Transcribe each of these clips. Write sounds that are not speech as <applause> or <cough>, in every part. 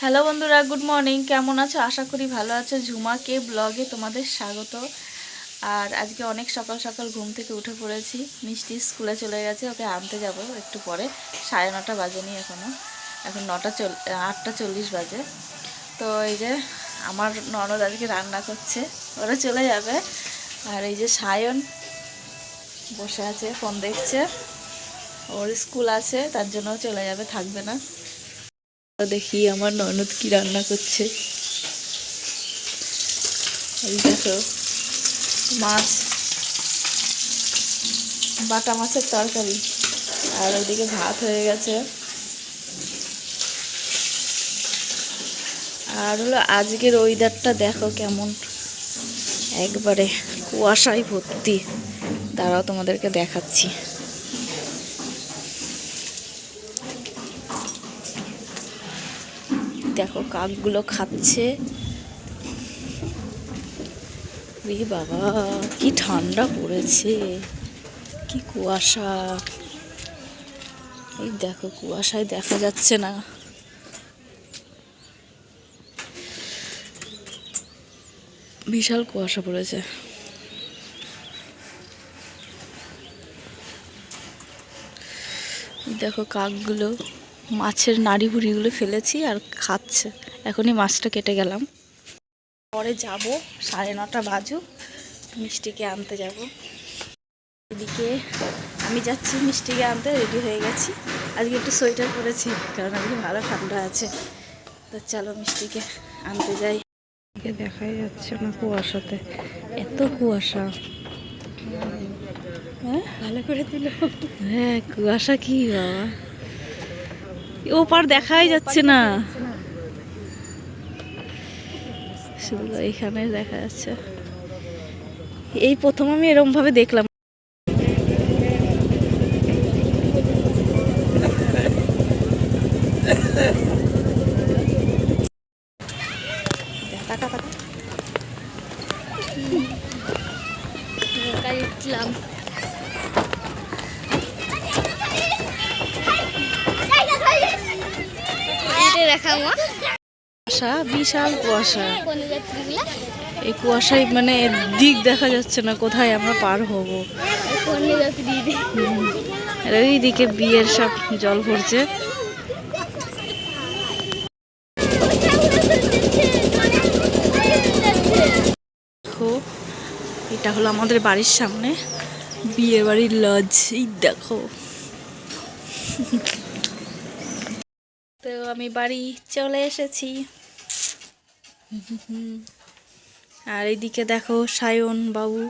Hello বন্ধুরা, good morning. কেমন আছো? আশা করি ভালো আছো। ঝুমাকে ব্লগে তোমাদের স্বাগত। আর আজকে অনেক সকাল সকাল ঘুম থেকে উঠে পড়েছি। মিষ্টি স্কুলে চলে গেছে, ওকে আনতে যাব একটু পরে। সাড়ে নটা বাজেনি এখনও এখন নটা চল, আটটা চল্লিশ বাজে। তো এই যে আমার ননদ আজকে রান্না করছে, ওরা চলে যাবে। আর এই যে সায়ন বসে আছে, ফোন দেখছে। ওর স্কুল আছে, তার জন্য চলে যাবে, থাকবে না। দেখি আমার ননদ কি রান্না করছে। দেখো, মাছ, বাটা মাছের তরকারি। আর ওইদিকে ভাত হয়ে গেছে। আর হলো আজকের ওয়েদারটা দেখো কেমন। একবারে কুয়াশায় ভর্তি। তারাও তোমাদেরকে দেখাচ্ছি। দেখো কাকগুলো খাচ্ছে। রে বাবা, কি ঠান্ডা পড়েছে, কি কুয়াশা। এই দেখো, কুয়াশায় দেখা যাচ্ছে না। বিশাল কুয়াশা পড়েছে। দেখো কাকগুলো মাছের নাড়ি ভুড়িগুলো ফেলেছি আর খাচ্ছে। এখনই মাছটা কেটে গেলাম। পরে যাব সাড়ে নটা বাজু মিষ্টিকে আনতে যাব। এদিকে আমি যাচ্ছি মিষ্টিকে আনতে রেডি হয়ে গেছি। আজকে একটু সোয়েটার পরেছি কারণ আজকে ভালো ঠান্ডা আছে। তো চলো মিষ্টিকে আনতে যাই। দেখাই যাচ্ছে না কুয়াশাতে। এত কুয়াশা। হ্যাঁ? ভালো করে তুলো। হ্যাঁ কুয়াশা কি বাবা? ওপার দেখাই যাচ্ছে না শুধু এইখানে দেখা যাচ্ছে এই প্রথম আমি এরম ভাবে দেখলাম টাকা উঠলাম কুয়াশা, বিশাল কুয়াশা। এই কুয়াশায় মানে দিক দেখা যাচ্ছে না, কোথায় আমরা পার হব? ওইদিকে বিয়ের সব জল ভরছে। এটা হলো আমাদের বাড়ির সামনে। বিয়ে বাড়ির লজ, এই দেখো। তো আমি বাড়ি চলে এসেছি। আর এইদিকে দেখো সায়ন বাবু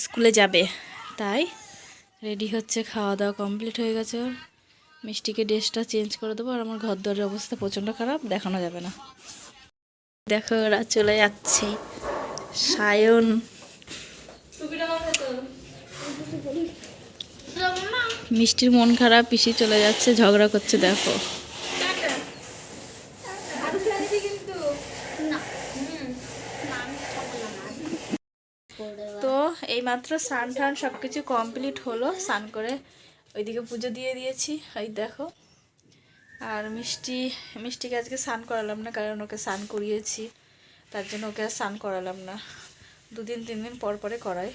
স্কুলে যাবে। তাই রেডি হচ্ছে, খাওয়া দাওয়া কমপ্লিট হয়ে গেছে মিষ্টিকে ড্রেসটা চেঞ্জ করে দেবো আর আমার ঘর দরের অবস্থা প্রচণ্ড খারাপ, দেখানো যাবে না। দেখো ওরা চলে যাচ্ছে। সায়ন। মিষ্টির মন খারাপ, পিসি চলে যাচ্ছে, ঝগড়া করছে, দেখো তো এইমাত্র স্নান টান সব কিছু কমপ্লিট হলো, স্নান করে ওইদিকে পুজো দিয়ে দিয়েছি, এই দেখো। আর মিষ্টি, মিষ্টিকে আজকে স্নান করালাম না, কারণ ওকে স্নান করিয়েছি, তার জন্য ওকে আর স্নান করালাম না। দুদিন, তিন দিন পর পরে করাই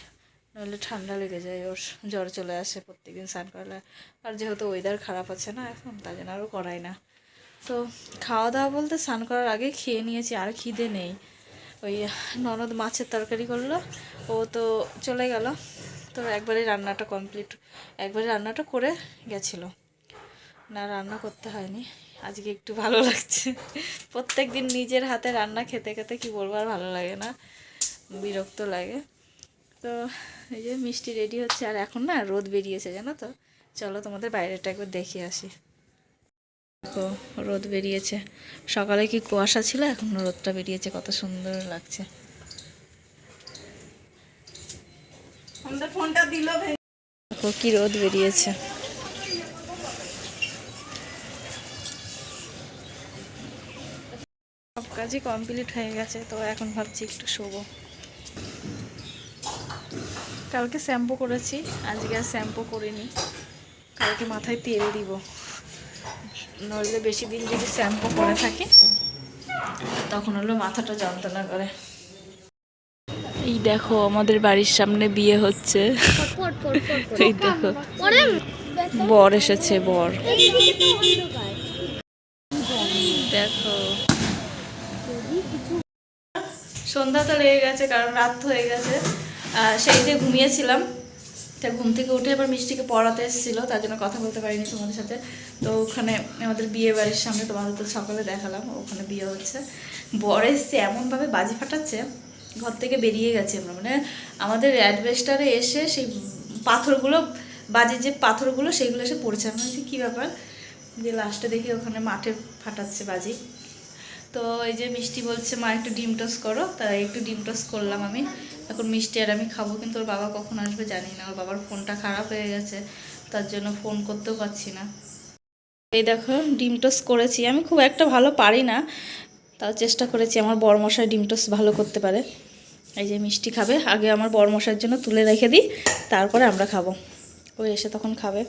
নইলে ঠান্ডা লেগে যায়, ওর জ্বর চলে আসে প্রত্যেকদিন স্নান করালে। আর যেহেতু ওয়েদার খারাপ আছে না এখন, তার জন্য আরও করাই না। তো খাওয়া দাওয়া বলতে স্নান করার আগে খেয়ে নিয়েছি, আর খিদে নেই। ওই ননদ মাছের তরকারি করল। ও তো চলে গেল। তো একবারে রান্নাটা কমপ্লিট একবারে রান্নাটা করে গেছিল। না, রান্না করতে হয়নি। আজকে একটু ভালো লাগছে। প্রত্যেক দিন নিজের হাতে রান্না খেতে খেতে কি বলব, আর ভালো লাগে না। বিরক্ত লাগে। তো এই যে মিষ্টি রেডি হচ্ছে। আর এখন না রোদ বেরিয়েছে, জানো তো? চলো তোমাদের বাইরেটা একবার দেখে আসি। দেখো রোদ বেরিয়েছে। সকালে কি কুয়াশা ছিল? এখন রোদটা বেরিয়েছে কত সুন্দর লাগছে। দেখো কি রোদ বেরিয়েছে। সব কাজই কমপ্লিট হয়ে গেছে তো এখন ভাবছি একটু শোবো। কালকে শ্যাম্পু করেছি আজকে আর শ্যাম্পু করিনি। কালকে মাথায় তেল দিব। নইলে বেশি দিন যদি শ্যাম্পু করে থাকে, তখন হলো মাথাটা যন্ত্রণা করে। এই দেখো, আমাদের বাড়ির সামনে বিয়ে হচ্ছে। এই দেখো, বর এসেছে, বর। দেখো। সন্ধ্যা তো লেগে গেছে, কারণ রাত হয়ে গেছে। সেই যে ঘুমিয়েছিলাম তা ঘুম থেকে উঠে আবার মিষ্টিকে পড়াতে এসেছিল, তার জন্য কথা বলতে পারিনি তোমাদের সাথে। তো ওখানে আমাদের বিয়ে বাড়ির সামনে তোমাদের তো সকালে দেখালাম, ওখানে বিয়ে হচ্ছে। বর এসছে, এমনভাবে বাজি ফাটাচ্ছে, ঘর থেকে বেরিয়ে গেছে আমরা। মানে আমাদের অ্যাডভেস্টারে এসে সেই পাথরগুলো, বাজির যে পাথরগুলো সেইগুলো এসে পড়ছে। আমি বলছি, কী ব্যাপার? যে লাস্টে দেখি ওখানে মাঠে ফাটাচ্ছে বাজি। তো এই যে মিষ্টি বলছে, মা, একটু ডিম টোস করো। তাই একটু ডিম টোস করলাম আমি। এখন মিষ্টি আর আমি খাব, কিন্তু ওর বাবা কখন আসবে জানি না। ওর বাবার ফোনটা খারাপ হয়ে গেছে, তার জন্য ফোন করতেও পারছি না। এই দেখো, ডিম টোস করেছি। আমি খুব একটা ভালো পারি না, তাও চেষ্টা করেছি আমার বরমশাই ডিম টোস ভালো করতে পারে। এই যে মিষ্টি খাবে, আগে আমার বরমশাইয়ের জন্য তুলে রেখে দিই, তারপরে আমরা খাব। ও এসে তখন খাবে।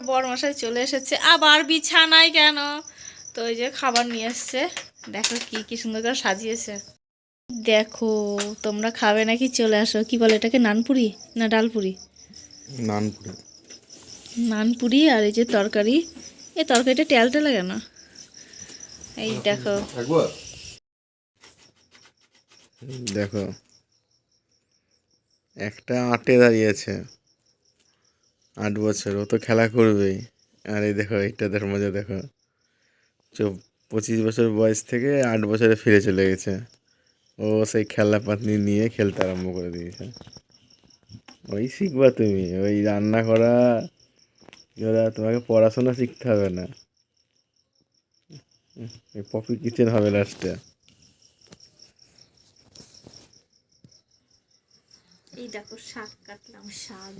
বরমশাই চলে এসেছে, আবার বিছানায় কেন? তো ওই যে খাবার নিয়ে এসছে, দেখো কি কি সুন্দর করে সাজিয়েছে। দেখো তোমরা খাবে নাকি চলে আসো? কি বলে এটাকে নানপুরি না ডালপুরি? নানপুরি। নানপুরি আর এই যে তরকারি। এ তরকারিটা তেল তেলে কেন? এই দেখো। দেখো একটা আটে দাঁড়িয়েছে। আট বছর ও তো খেলা করবেই। আর এই দেখো এইটাদের মজা দেখো। পঁচিশ বছর বয়স থেকে আট বছরে ফিরে চলে গেছে। ও সেই খেলনা পাতনি নিয়ে খেলতে আরম্ভ করে দিয়েছে। ওই শিখবা তুমি ওই রান্না করা ওরা তোমাকে পড়াশোনা শিখতে হবে না। এই পপি কিচেন হবে লাস্টে এই দেখো শাক কাটলাম শাক।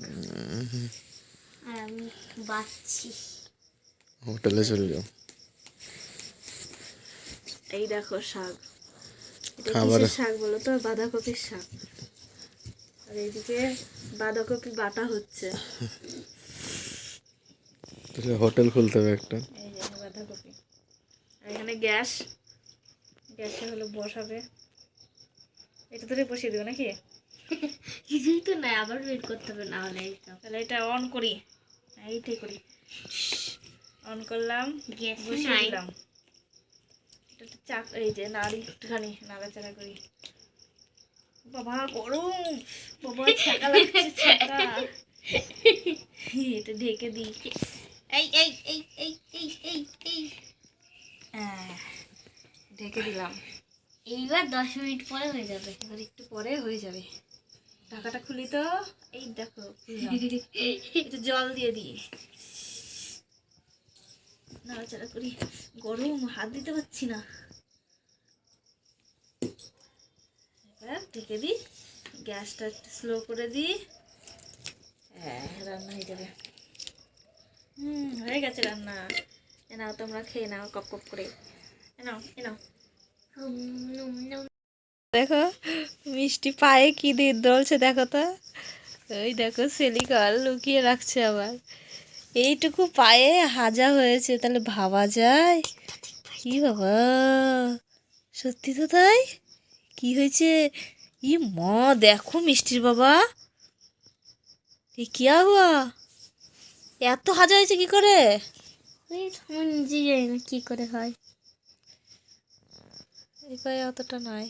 আর আমি বাচ্ছি। হোটেলে চলে যাও। এই দেখো শাক। খাবার- শাক বলো তো? বাঁধাকপির শাক। আর এইদিকে বাঁধাকপি বাটা হচ্ছে। হোটেল খুলতে হবে একটা। এই যে বাঁধাকপি। আর এখানে গ্যাস। গ্যাসে হলো বসাবে। এটা ধরে বসিয়ে দেবো নাকি? কিছুই তো নাই আবার ওয়েট করতে হবে না হলে তাহলে এটা অন করি। এইটাই করি। অন করলাম গ্যাস বসিয়ে দিলাম। চাক এই যে নাড়ি একটুখানি নাড়াচাড়া করি। বাবা গরম! বাবা ছাকা লাগছে এটা ঢেকে দিই। এই এই এই এই এই এই এই। ঢেকে দিলাম। এইবার দশ মিনিট পরে হয়ে যাবে। এবার একটু পরে হয়ে যাবে। ঢাকাটা খুলি তো। এই দেখো <laughs> একটু জল দিয়ে দিই। নাড়াচাড়া করি। গরম হাত দিতে পারছি না। এবার ঢেকে দিই। গ্যাসটা একটু স্লো করে দিই। হ্যাঁ রান্না হয়ে যাবে। হুম হয়ে গেছে রান্না। এনাও নাও তোমরা খেয়ে নাও কপ কপ করে। এ নাও এ নাও। হুম, নুম, নুম। দেখো মিষ্টি পায়ে কি দিয়ে দলছে দেখো তো। ওই দেখো সেলিকাল লুকিয়ে রাখছে আবার। এইটুকু পায়ে হাজা হয়েছে তাহলে ভাবা যায়। কি বাবা? সত্যি তো তাই? কি হয়েছে? ই ম দেখো মিষ্টির বাবা। এ কিয়া হুয়া এত হাজা হয়েছে কি করে? ওই আমি নিজে জানি না কি করে হয়। এই পায়ে অতটা নয়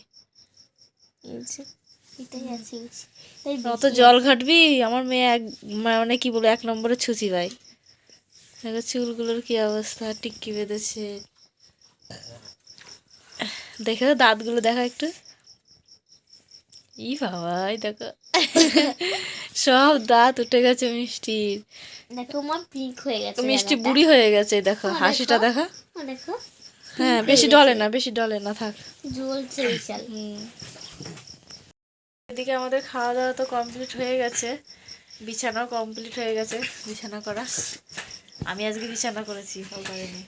অত জল ঘাটবি? আমার মেয়ে এক মানে কি বলব এক নম্বরে ছুচি ভাই দেখো চুলগুলোর কি অবস্থা টিক্কি বেঁধেছে। দেখো দাঁতগুলো দেখো একটু। ই বাবা এই দেখো। সব দাঁত উঠে গেছে মিষ্টির। দেখো আমার পিঙ্ক হয়ে গেছে মিষ্টি বুড়ি হয়ে গেছে দেখো হ্যাঁ, হাসিটা দেখো। দেখা ও, দেখো। হ্যাঁ বেশি ডলে না বেশি ডলে না থাক। জ্বলছে বিশাল। হুম। এদিকে আমাদের খাওয়া দাওয়া তো কমপ্লিট হয়ে গেছে। বিছানাও কমপ্লিট হয়ে গেছে বিছানা করা। আমি আজকে বিছানা করেছি ফলকারিনি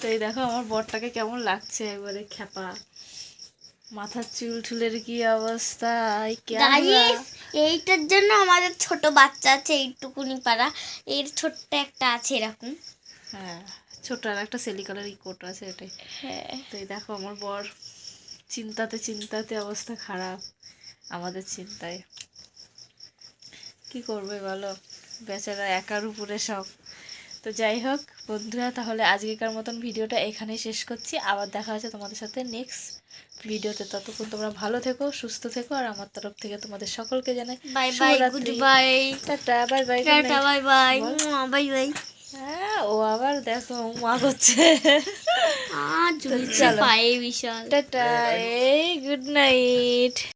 তো এই দেখো আমার বরটাকে কেমন লাগছে একবারে খ্যাপা। মাথার চুল ঠুলের কি অবস্থা? এইটার জন্য আমাদের ছোট বাচ্চা আছে এইটুকুনি পাড়া। এর ছোট্ট একটা আছে এরকম। হ্যাঁ ছোট আর একটা সেলিকলের কোট আছে এটাই। হ্যাঁ। তো এই দেখো আমার বর চিন্তাতে চিন্তাতে অবস্থা খারাপ আমাদের চিন্তায়। কি করবে বলো? বেচারা একার উপরে সব। তো যাই হোক বন্ধুরা তাহলে আজকেকার মতন ভিডিওটা এখানেই শেষ করছি। আবার দেখা হচ্ছে তোমাদের সাথে নেক্সট ভিডিওতে। ততক্ষণ তোমরা ভালো থেকো সুস্থ থেকো আর আমার তরফ থেকে তোমাদের সকলকে জানাই বাই বাই গুড। বাই টাটা বাই বাই টাটা বাই বাই বাই বাই হ্যাঁ ও আবার দেখো মা করছে। টাটা এই গুড নাইট